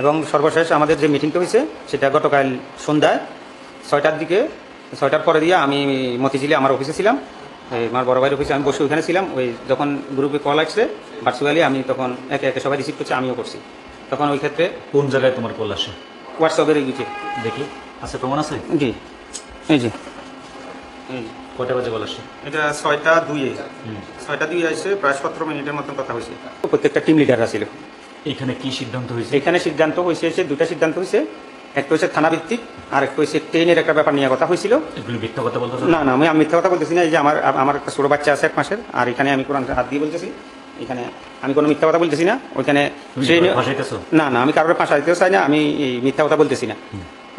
এবং সর্বশেষ আমাদের যে মিটিংটা হয়েছে সেটা গতকাল সন্ধ্যায় ছয়টার দিকে ছয়টার পরে দিয়ে আমি মতিঝিলে আমার অফিসে ছিলাম আমার বড় ভাইয়ের অফিসে আমি বসে ওইখানে ছিলাম ওই যখন গ্রুপে কল আসছে ভার্চুয়ালি আমি তখন একে একে সবাই রিসিভ করছি আমিও করছি। তখন ওই ক্ষেত্রে কোন জায়গায় তোমার কল আসে? হোয়াটসঅ্যাপের গেছে দেখি। আছে প্রমাণ আছে? জি। এই যে। যে। কয়টা বাজে কল আসে? এটা ছয়টা দুইয়ে। ছয়টা দুই আসছে প্রায় সতেরো মিনিটের মতন কথা হয়েছে। প্রত্যেকটা টিম লিডাররা ছিল। এখানে কি সিদ্ধান্ত হয়েছে? এখানে সিদ্ধান্ত হয়েছে এসে দুটা সিদ্ধান্ত হয়েছে। একটা হচ্ছে থানা ভিত্তিক আর একটা হচ্ছে ট্রেনের একটা ব্যাপার নিয়ে কথা হয়েছিল। এগুলো মিথ্যা কথা বলতে না না আমি আমি মিথ্যা কথা বলতেছি না এই যে আমার আমার একটা ছোটো বাচ্চা আছে এক মাসের আর এখানে আমি কোরআন হাত দিয়ে বলতেছি। এখানে আমি কোনো মিথ্যা কথা বলতেছি না ওইখানে না না আমি কারোর পাশা দিতেও চাই না আমি এই মিথ্যা কথা বলতেছি না।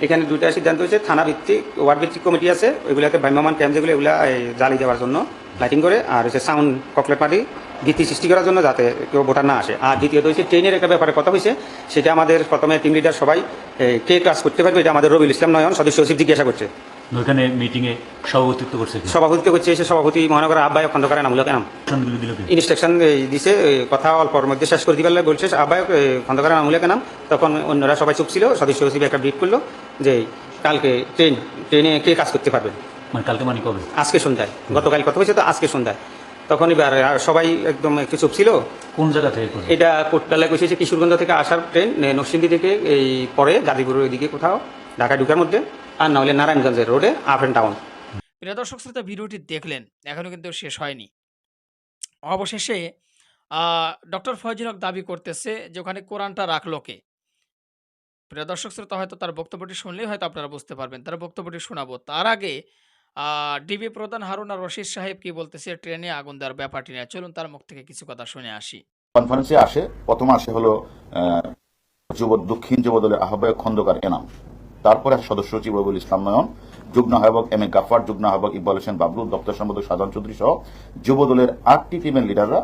এখানে দুইটা সিদ্ধান্ত হয়েছে থানা ভিত্তিক ওয়ার্ড ভিত্তিক কমিটি আছে ওইগুলোতে ভ্রাম্যমান ক্যাম্প যেগুলো এগুলো জ্বালিয়ে দেওয়ার জন্য লাইটিং করে আর হচ্ছে সাউন্ড ককলেট পার্টি ভীতি সৃষ্টি করার জন্য যাতে কেউ ভোটার না আসে। আর দ্বিতীয়ত হচ্ছে ট্রেনের একটা ব্যাপারে কথা হয়েছে সেটা আমাদের প্রথমে টিম লিডার সবাই কে কাজ করতে পারবে এটা আমাদের রবিউল ইসলাম নয়ন সদস্য সচিব জিজ্ঞাসা করছে। ওইখানে মিটিং এ সভাপতিত্ব করছে সভাপতিত্ব করছে এসে সভাপতি মহানগর আহ্বায়ক খন্দকার নামুলক নাম। ইনস্ট্রাকশন দিছে কথা অল্পর মধ্যে শেষ করে দিবার বলছে আহ্বায়ক খন্দকার নামুলক নাম তখন অন্যরা সবাই চুপ ছিল সদস্য সচিব একটা ব্রিফ করল যে কালকে ট্রেন ট্রেনে কে কাজ করতে পারবে? মানে কালকে মানে কবে? আজকে সন্ধ্যায় গতকাল কথা হয়েছে তো আজকে সন্ধ্যায়। তখন এবার আর সবাই একদম একটু চুপ ছিল। কোন জায়গা থেকে এটা কোটতলায় বসেছে কিশোরগঞ্জ থেকে আসার ট্রেন নরসিংদী থেকে এই পরে গাজীপুরের ওইদিকে কোথাও ঢাকা ঢুকার মধ্যে। আর না হলে নারায়ণগঞ্জের রোডে আপ অ্যান্ড ডাউন প্রিয় দর্শক শ্রোতা ভিডিওটি দেখলেন এখনও কিন্তু শেষ হয়নি। অবশেষে ডক্টর ফয়জুল হক দাবি করতেছে যে ওখানে কোরআনটা রাখল কে? প্রিয় দর্শক শ্রোতা হয়তো তার বক্তব্যটি শুনলেই হয়তো আপনারা বুঝতে পারবেন। তার বক্তব্যটি শোনাবো। তার আগে ডিবি প্রধান হারুন আর রশিদ সাহেব কি বলতেছে ট্রেনে আগুন দেওয়ার ব্যাপারটি নিয়ে। চলুন তার মুখ থেকে কিছু কথা শুনে আসি। কনফারেন্সে আসে প্রথম আসে হলো আহ, যুব দক্ষিণ যুব দলের আহ্বায়ক খন্দকার এনাম। তারপরে আসে সদস্য সচিব রবিউল ইসলাম নয়ন, যুগ্ম আহ্বায়ক এম এ গাফার যুগ্ম আহ্বায়ক ইকবাল হোসেন বাবলু, দপ্তর সম্পাদক সাধারণ চৌধুরী সহ যুব দলের আটটি টিমের লিডাররা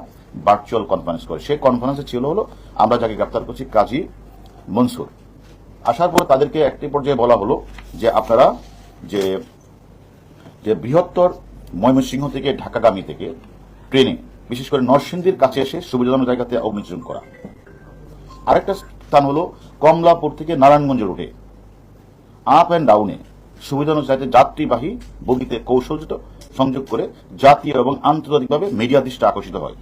ভার্চুয়াল কনফারেন্স করে। সেই কনফারেন্সে ছিল হলো, আমরা যাকে গ্রেপ্তার করছি কাজী মনসুর। আসার পর তাদেরকে একটি পর্যায়ে বলা হলো যে, আপনারা যে যে বৃহত্তর ময়মনসিংহ থেকে, ঢাকাগামী থেকে ট্রেনে বিশেষ করে নরসিংদীর কাছে এসে সুবিধাজনক জায়গাতে অগ্নিচরণ করা। আরেকটা স্থান হলো কমলাপুর থেকে নারায়ণগঞ্জ রুটে আপ অ্যান্ড ডাউনে সুবিধাজনক যাতে যাত্রীবাহী বগিতে কৌশলযুক্ত সংযোগ করে জাতীয় এবং আন্তর্জাতিকভাবে মিডিয়া দৃষ্টি আকর্ষিত হয়।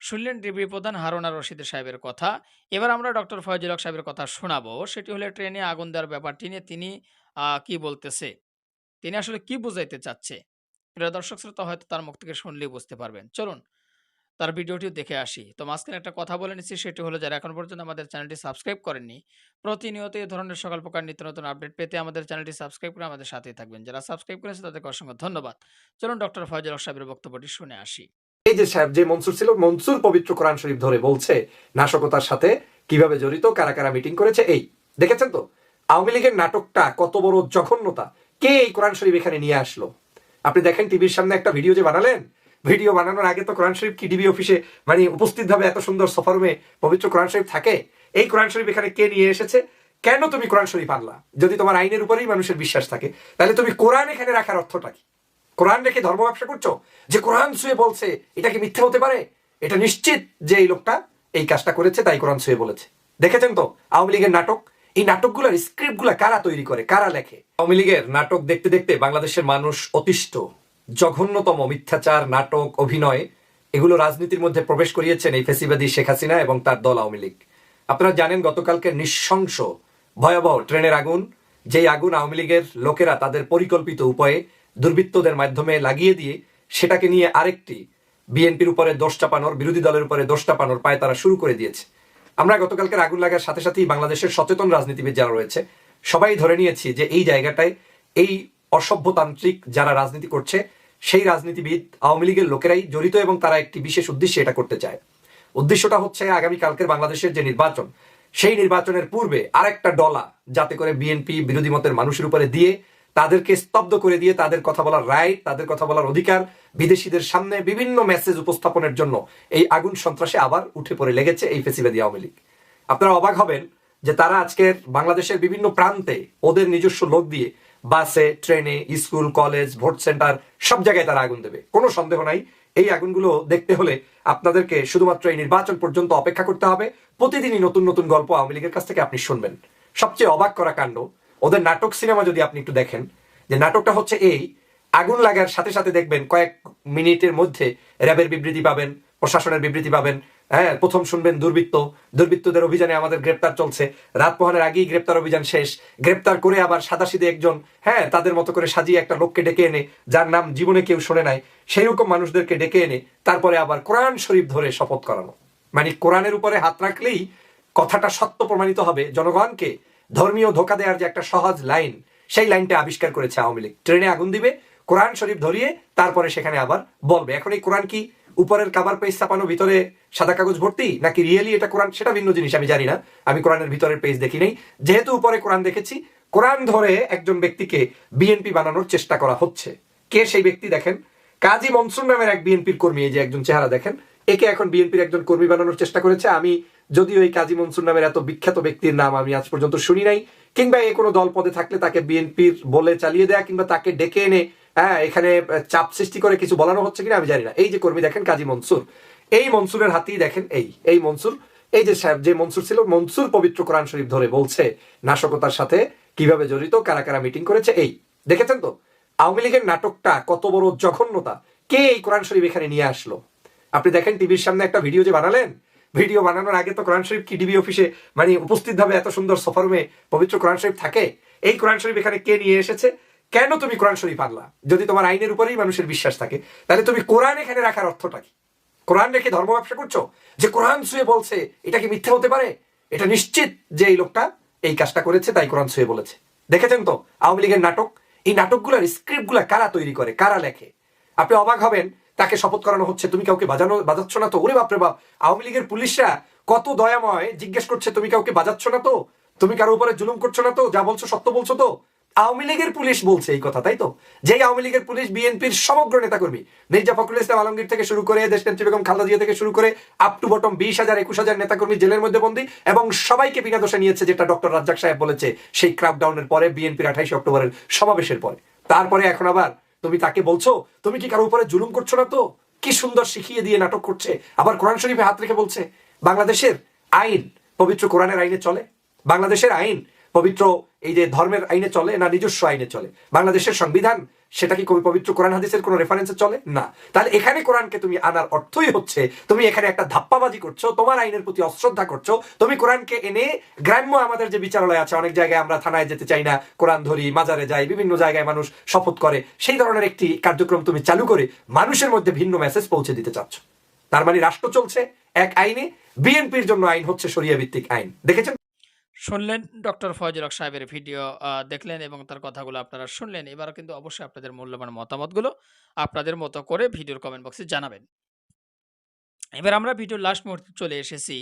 শুনলেন ডিবি প্রধান হারুনা রশিদ সাহেবের কথা। এবার আমরা ডক্টর ফয়জুল হক সাহেবের কথা শোনাবো। সেটি হলে ট্রেনে আগুন দেওয়ার ব্যাপারটি নিয়ে তিনি আহ, কি বলতেছে? তিনি আসলে কি বুঝাইতে চাচ্ছে? প্রিয় দর্শক শ্রোতা হয়তো তার মুখ থেকে শুনলেই বুঝতে পারবেন। চলুন তার ভিডিওটিও দেখে আসি। তো মাঝখানে একটা কথা বলে নিচ্ছি, সেটি হলো যারা এখন পর্যন্ত আমাদের চ্যানেলটি সাবস্ক্রাইব করেননি, প্রতিনিয়ত এই ধরনের সকল প্রকার নিত্য নতুন আপডেট পেতে আমাদের চ্যানেলটি সাবস্ক্রাইব করে আমাদের সাথেই থাকবেন। যারা সাবস্ক্রাইব করেছে তাদেরকে অসংখ্য ধন্যবাদ। চলুন ডক্টর ফয়জুল সাহেবের বক্তব্যটি শুনে আসি। এই যে সাহেব, যে মনসুর ছিল, মনসুর পবিত্র কোরআন শরীফ ধরে বলছে, নাশকতার সাথে কীভাবে জড়িত, কারা কারা মিটিং করেছে, এই। দেখেছেন তো? আওয়ামী লীগের নাটকটা কত বড় জঘন্যতা। কে এই কোরআন শরীফ এখানে নিয়ে আসলো? আপনি দেখেন টিভির সামনে একটা ভিডিও যে বানালেন ভিডিও বানানোর আগে তো কোরআন শরীফ কি টিভি অফিসে মানে উপস্থিত ভাবে এত সুন্দর সফরমে পবিত্র কোরআন শরীফ থাকে? এই কোরআন শরীফ এখানে কে নিয়ে এসেছে? কেন তুমি কোরআন শরীফ আনলা? যদি তোমার আইনের উপরেই মানুষের বিশ্বাস থাকে, তাহলে তুমি কোরআন এখানে রাখার অর্থটা কি? কোরআন রেখে ধর্ম ব্যবসা করছ? যে কোরআন শুয়ে বলছে, এটা কি মিথ্যে হতে পারে? এটা নিশ্চিত যে এই লোকটা এই কাজটা করেছে, তাই কোরআন শুয়ে বলেছে। দেখেছেন তো আওয়ামী লীগের নাটক? এই নাটকগুলোর স্ক্রিপ্টগুলো কারা তৈরি করে? কারা লেখে? আওয়ামী লীগের নাটক দেখতে দেখতে বাংলাদেশের মানুষ অতিষ্ঠ। জঘন্যতম মিথ্যাচার, নাটক, অভিনয়, এগুলো রাজনীতির মধ্যে প্রবেশ করিয়েছেন এই ফেসিবাদী শেখ হাসিনা এবং তার দল আওয়ামী লীগ। আপনারা জানেন গতকালকে নৃশংস, ভয়াবহ ট্রেনের আগুন, যেই আগুন আওয়ামী লীগের লোকেরা তাদের পরিকল্পিত উপায়ে দুর্বৃত্তদের মাধ্যমে লাগিয়ে দিয়ে সেটাকে নিয়ে আরেকটি বিএনপির উপরে দোষ চাপানোর, বিরোধী দলের উপরে দোষ চাপানোর পায় তারা শুরু করে দিয়েছে। আমরা গতকালকের আগুন লাগার সাথে সাথেই বাংলাদেশের সচেতন রাজনীতিবিদ যারা রয়েছে, সবাই ধরে নিয়েছি যে এই জায়গাটায় এই অসভ্যতান্ত্রিক যারা রাজনীতি করছে সেই রাজনীতিবিদ আওয়ামী লীগের লোকেরাই জড়িত এবং তারা একটি বিশেষ উদ্দেশ্যে এটা করতে চায়। উদ্দেশ্যটা হচ্ছে আগামী কালকের বাংলাদেশের যে নির্বাচন, সেই নির্বাচনের পূর্বে আরেকটা ডলা যাতে করে বিএনপি বিরোধী মতের মানুষের উপরে দিয়ে তাদেরকে স্তব্ধ করে দিয়ে তাদের কথা বলার রাইট, তাদের কথা বলার অধিকার বিদেশিদের সামনে বিভিন্ন মেসেজ উপস্থাপনের জন্য এই আগুন সন্ত্রাসে আবার উঠে পড়ে লেগেছে এই ফেসিবাদী আওয়ামী লীগ। আপনারা অবাক হবেন যে তারা আজকের বাংলাদেশের বিভিন্ন প্রান্তে ওদের নিজস্ব লোক দিয়ে বাসে, ট্রেনে, স্কুল, কলেজ, ভোট সেন্টার, সব জায়গায় তারা আগুন দেবে। কোনো সন্দেহ নাই। এই আগুনগুলো দেখতে হলে আপনাদেরকে শুধুমাত্র এই নির্বাচন পর্যন্ত অপেক্ষা করতে হবে। প্রতিদিনই নতুন নতুন গল্প আওয়ামী লীগের কাছ থেকে আপনি শুনবেন। সবচেয়ে অবাক করা কাণ্ড, ওদের নাটক সিনেমা যদি আপনি একটু দেখেন, যে নাটকটা হচ্ছে এই, আগুন লাগার সাথে সাথে দেখবেন কয়েক মিনিটের মধ্যে র্যাবের বিবৃতি পাবেন, প্রশাসনের বিবৃতি পাবেন হ্যাঁ প্রথম শুনবেন দুর্বৃত্ত। দুর্বৃত্তদের অভিযানে আমাদের গ্রেপ্তার চলছে। রাত পোহানের আগেই গ্রেপ্তার অভিযান শেষ। গ্রেপ্তার করে আবার সাদাসিদে একজন হ্যাঁ তাদের মতো করে সাজিয়ে একটা লোককে ডেকে এনে, যার নাম জীবনে কেউ শোনে নাই সেই রকম মানুষদেরকে ডেকে এনে তারপরে আবার কোরআন শরীফ ধরে শপথ করানো। মানে কোরআনের উপরে হাত রাখলেই কথাটা সত্য প্রমাণিত হবে জনগণকে। ধর্মীয় ধোকা দেওয়ার যে একটা সহজ লাইন, সেই লাইনটা আবিষ্কার করেছে আওয়ামী লীগ। ট্রেনে আগুন দিবে, কোরআন শরীফ ধরিয়ে তারপরে সেখানে আবার বলবে। এখন এই কোরআন কি? উপরের কাবার পেজ ছাপানো, ভিতরে সাদা কাগজ ভর্তি, নাকি রিয়েলি এটা কোরআন? সেটা ভিন্ন জিনিস, আমি জানি না। আমি কোরআনের ভিতরের পেজ দেখি নাই। যেহেতু উপরে কোরআন দেখেছি, কোরআন ধরে একজন ব্যক্তিকে বিএনপি বানানোর চেষ্টা করা হচ্ছে। কে সেই ব্যক্তি দেখেন? কাজী মনসুর নামের এক বিএনপির কর্মী, এই যে একজন চেহারা দেখেন। একে এখন বিএনপির একজন কর্মী বানানোর চেষ্টা করেছে। আমি যদিও এই কাজী মনসুর নামের এত বিখ্যাত ব্যক্তির নাম আমি আজ পর্যন্ত শুনি নাই, কিংবা এ কোনো দল পদে থাকলে তাকে বিএনপির বলে চালিয়ে দেয়া, কিংবা তাকে ডেকে এনে হ্যাঁ এখানে চাপ সৃষ্টি করে কিছু বলানো হচ্ছে কিনা আমি জানি না। এই যে কর্মী দেখেন কাজী মনসুর। এই মনসুরের হাতেই দেখেন, এই এই মনসুর, এই যে সাহেব, যে মনসুর ছিল, মনসুর পবিত্র কোরআন শরীফ ধরে বলছে নাশকতার সাথে কীভাবে জড়িত, কারা কারা মিটিং করেছে, এই। দেখেছেন তো? আওয়ামী লীগের নাটকটা কত বড় জঘন্যতা। কে এই কোরআন শরীফ এখানে নিয়ে আসলো? আপনি দেখেন টিভির সামনে একটা ভিডিও যে বানালেন, ভিডিও বানানোর আগে তো কোরআন শরীফ কি টিভি অফিসে মানে উপস্থিত ভাবে এত সুন্দর সফরমে পবিত্র কোরআন শরীফ থাকে? এই কোরআন শরীফ এখানে কে নিয়ে এসেছে? কেন তুমি কোরআন শরীফ আনলা? যদি তোমার আইনের উপরেই মানুষের বিশ্বাস থাকে, তাহলে তুমি কোরআন এখানে রাখার অর্থটা কি? কোরআন রেখে ধর্ম ব্যবসা করছ? যে কোরআন শুয়ে বলছে, এটা কি মিথ্যে হতে পারে? এটা নিশ্চিত যে এই লোকটা এই কাজটা করেছে, তাই কোরআন শুয়ে বলেছে। দেখেছেন তো, আওয়ামী লীগের নাটক? এই নাটকগুলোর স্ক্রিপ্টগুলো কারা তৈরি করে? কারা লেখে? আপনি অবাক হবেন, তাকে শপথ করানো হচ্ছে, তুমি কাউকে বাজানো, বাজাচ্ছ না তো? ওরে বাপরে বাপ, আওয়ামী লীগের পুলিশরা কত দয়াময় জিজ্ঞেস করছে, তুমি কাউকে বাজাচ্ছ না তো? তুমি কারও উপরে জুলুম করছ না তো? যা বলছো সত্য বলছো তো? আওয়ামী লীগের পুলিশ বলছে এই কথা, তাই তো? যেই আওয়ামী লীগের পুলিশ বিএনপির সমগ্র নেতাকর্মী, মির্জা ফখরুল ইসলাম আলমগীর থেকে শুরু করে দেশনেত্রী বেগম খালেদা জিয়া থেকে শুরু করে আপ টু বটম বিশ হাজার, একুশ হাজার নেতাকর্মী জেলের মধ্যে বন্দী এবং সবাইকে বিনা দোষে নিয়েছে যেটা ডক্টর রাজ্জাক সাহেব বলেছে, সেই ক্রাকডাউনের পরে বিএনপির আঠাইশে অক্টোবরের সমাবেশের পরে। তারপরে এখন আবার তুমি তাকে বলছো, তুমি কি কারও উপরে জুলুম করছ না তো? কি সুন্দর শিখিয়ে দিয়ে নাটক করছে, আবার কোরআন শরীফে হাত রেখে বলছে, বাংলাদেশের আইন পবিত্র কোরআনের আইনে চলে, বাংলাদেশের আইন পবিত্র এই যে ধর্মের আইনে চলে না নিজস্ব আইনে চলে? বাংলাদেশের সংবিধান, সেটা কি কবি পবিত্র কোরআন হাদিসের কোনো রেফারেন্সে চলে? না। তাহলে এখানে কোরআনকে তুমি আনার অর্থই হচ্ছে, তুমি এখানে একটা ধাপ্পাবাজি করছ, তোমার আইনের প্রতি অশ্রদ্ধা করছ, তুমি কোরআনকে এনে গ্রাম্য আমাদের যে বিচারালয় আছে, অনেক জায়গায় আমরা থানায় যেতে চাই না, কোরআন ধরি, মাজারে যাই, বিভিন্ন জায়গায় মানুষ শপথ করে, সেই ধরনের একটি কার্যক্রম তুমি চালু করে মানুষের মধ্যে ভিন্ন মেসেজ পৌঁছে দিতে চাচ্ছ। তার মানে রাষ্ট্র চলছে এক আইনে, বিএনপির জন্য আইন হচ্ছে সরিয়া ভিত্তিক আইন। দেখেছেন? শুনলেন ডক্টর ফয়জুল হক সাহেবের ভিডিও দেখলেন এবং তার কথাগুলো আপনারা শুনলেন এবার কিন্তু অবশ্যই আপনাদের মূল্যবান মতামতগুলো আপনাদের মতো করে ভিডিওর কমেন্ট বক্সে জানাবেন এবার আমরা ভিডিওর লাস্ট মুহূর্তে চলে এসেছি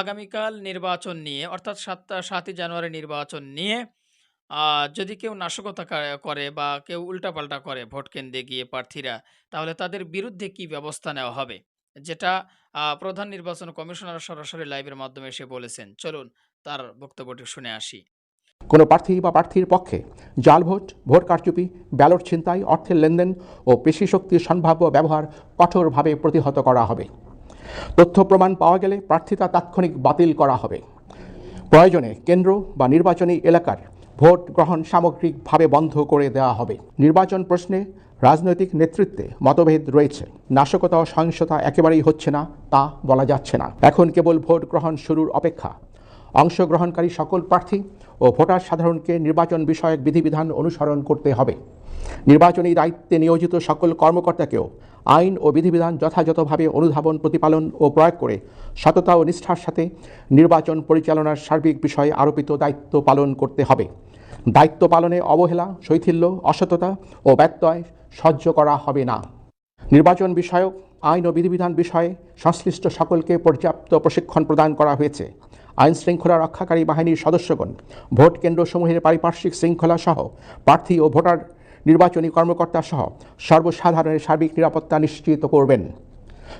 আগামীকাল নির্বাচন নিয়ে অর্থাৎ ৭ ৭ই জানুয়ারি নির্বাচন নিয়ে যদি কেউ নাশকতা করে বা কেউ উল্টাপাল্টা করে ভোট কেন্দ্রে গিয়ে প্রার্থীরা, তাহলে তাদের বিরুদ্ধে কি ব্যবস্থা নেওয়া হবে? যেটা প্রধান নির্বাচন কমিশনার সরাসরি লাইভের মাধ্যমে এসে বলেছেন। চলুন তার বক্তব্যটি শুনে আসি। কোনো প্রার্থী বা প্রার্থীর পক্ষে জাল ভোট ভোট কারচুপি, ব্যালট ছিনতাই, অর্থের লেনদেন ও পেশি শক্তির সম্ভাব্য ব্যবহার কঠোরভাবে প্রতিহত করা হবে। তথ্য প্রমাণ পাওয়া গেলে প্রার্থিতা তাৎক্ষণিক বাতিল করা হবে। প্রয়োজনে কেন্দ্র বা নির্বাচনী এলাকার ভোট গ্রহণ সামগ্রিকভাবে বন্ধ করে দেওয়া হবে। নির্বাচন প্রশ্নে রাজনৈতিক নেতৃত্বে মতভেদ রয়েছে। নাশকতা ও সহিংসতা একেবারেই হচ্ছে না, তা বলা যাচ্ছে না। এখন কেবল ভোট গ্রহণ শুরুর অপেক্ষা। অংশগ্রহণকারী সকল প্রার্থী ও ভোটার সাধারণকে নির্বাচন বিষয়ক বিধিবিধান অনুসরণ করতে হবে। নির্বাচনী দায়িত্বে নিয়োজিত সকল কর্মকর্তাকেও আইন ও বিধিবিধান যথাযথভাবে অনুধাবন, প্রতিপালন ও প্রয়োগ করে সততা ও নিষ্ঠার সাথে নির্বাচন পরিচালনার সার্বিক বিষয়ে আরোপিত দায়িত্ব পালন করতে হবে। দায়িত্ব পালনে অবহেলা, শৈথিল্য, অসততা ও ব্যত্যয় সহ্য করা হবে না। নির্বাচন বিষয়ক, আইন ও বিধিবিধান বিষয়ে সংশ্লিষ্ট সকলকে পর্যাপ্ত প্রশিক্ষণ প্রদান করা হয়েছে। আইন শৃঙ্খলা রক্ষাকারী বাহিনীর সদস্যগণ, ভোট কেন্দ্রসমূহের পারিপার্শ্বিক শৃঙ্খলা সহ প্রার্থী ও ভোটার, নির্বাচনী কর্মকর্তা সহ সর্বসাধারণের সার্বিক নিরাপত্তা নিশ্চিত করবেন।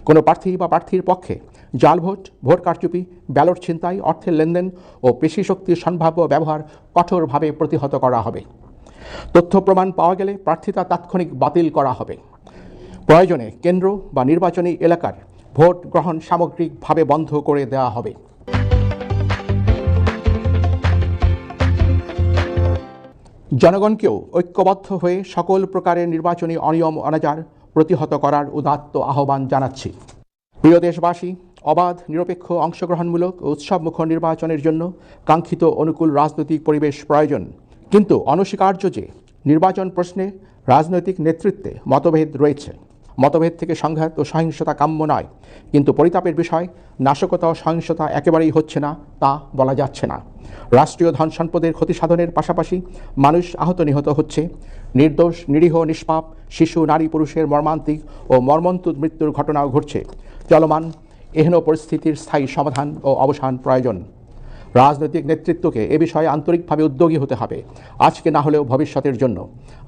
কোনো প্রার্থী বা প্রার্থীর পক্ষে জাল ভোট ভোট কারচুপি, ব্যালট ছিনতাই, অর্থের লেনদেন ও পেশি শক্তির সম্ভাব্য ব্যবহার কঠোরভাবে প্রতিহত করা হবে। তথ্য প্রমাণ পাওয়া গেলে প্রার্থিতা তাৎক্ষণিক বাতিল করা হবে। প্রয়োজনে কেন্দ্র বা নির্বাচনী এলাকার ভোট গ্রহণ সামগ্রিকভাবে বন্ধ করে দেওয়া হবে। জনগণকেও ঐক্যবদ্ধ হয়ে সকল প্রকারের নির্বাচনী অনিয়ম অনাচার প্রতিহত করার উদাত্ত আহ্বান জানাচ্ছি। প্রিয় দেশবাসী, অবাধ, নিরপেক্ষ, অংশগ্রহণমূলক উৎসবমুখর নির্বাচনের জন্য কাঙ্ক্ষিত অনুকূল রাজনৈতিক পরিবেশ প্রয়োজন। কিন্তু অনস্বীকার্য যে নির্বাচন প্রশ্নে রাজনৈতিক নেতৃত্বে মতভেদ রয়েছে। মতভেদ থেকে সংঘাত ও সহিংসতা কাম্য নয়। কিন্তু পরিতাপের বিষয়, নাশকতা ও সহিংসতা একেবারেই হচ্ছে না, তা বলা যাচ্ছে না। রাষ্ট্রীয় ধন সম্পদের ক্ষতি সাধনের পাশাপাশি মানুষ আহত নিহত হচ্ছে। নির্দোষ, নিরীহ, নিষ্পাপ, শিশু, নারী, পুরুষের মর্মান্তিক ও মর্মন্তুদ মৃত্যুর ঘটনাও ঘটছে। চলমান, এহেন পরিস্থিতির স্থায়ী সমাধান ও অবসান প্রয়োজন। রাজনৈতিক নেতৃত্বকে এ বিষয়ে আন্তরিকভাবে উদ্যোগী হতে হবে। আজকে না হলেও ভবিষ্যতের জন্য।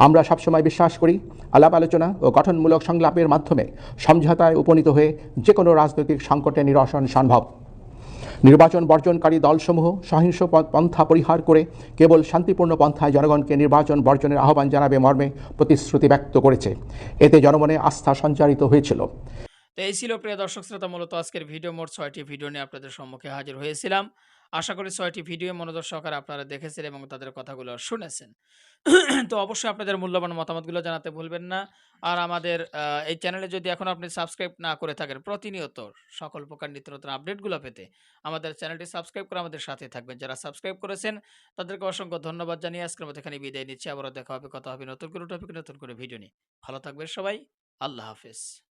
আমরা সবসময় বিশ্বাস করি, আলাপ আলোচনা ও গঠনমূলক সংলাপের মাধ্যমে সমঝোতায় উপনীত হয়ে যে কোনো রাজনৈতিক সংকটে নিরসন সম্ভব। নির্বাচন বর্জনকারী দলসমূহ সহিংস পন্থা পরিহার করে কেবল শান্তিপূর্ণ পন্থায় জনগণকে নির্বাচন বর্জনের আহ্বান জানাবে মর্মে প্রতিশ্রুতি ব্যক্ত করেছে। এতে জনমনে আস্থা সঞ্চারিত হয়েছিল। তো এই ছিল প্রিয় দর্শক শ্রোতা, মূলত আজকের ভিডিও, মোট ছয়টি ভিডিও নিয়ে আপনাদের সম্মুখে হাজির হয়েছিলাম। আশা করি ছয়টি ভিডিও মনোযোগ সহকারে আপনারা দেখেছেন এবং তাদের কথাগুলো শুনেছেন। তো অবশ্যই আপনাদের মূল্যবান মতামতগুলো জানাতে ভুলবেন না। আর আমাদের এই চ্যানেলে যদি এখন আপনি সাবস্ক্রাইব না করে থাকেন, প্রতিনিয়ত সকল প্রকার নিত্য নতুন আপডেটগুলো পেতে আমাদের চ্যানেলটি সাবস্ক্রাইব করে আমাদের সাথে থাকবেন। যারা সাবস্ক্রাইব করেছেন, তাদেরকে অসংখ্য ধন্যবাদ জানিয়ে আজকের মতো এখানে বিদায় নিচ্ছি। আবারও দেখা হবে, কথা হবে নতুন করে টপিক নতুন করে ভিডিও নিয়ে। ভালো থাকবেন সবাই। আল্লাহ হাফেজ।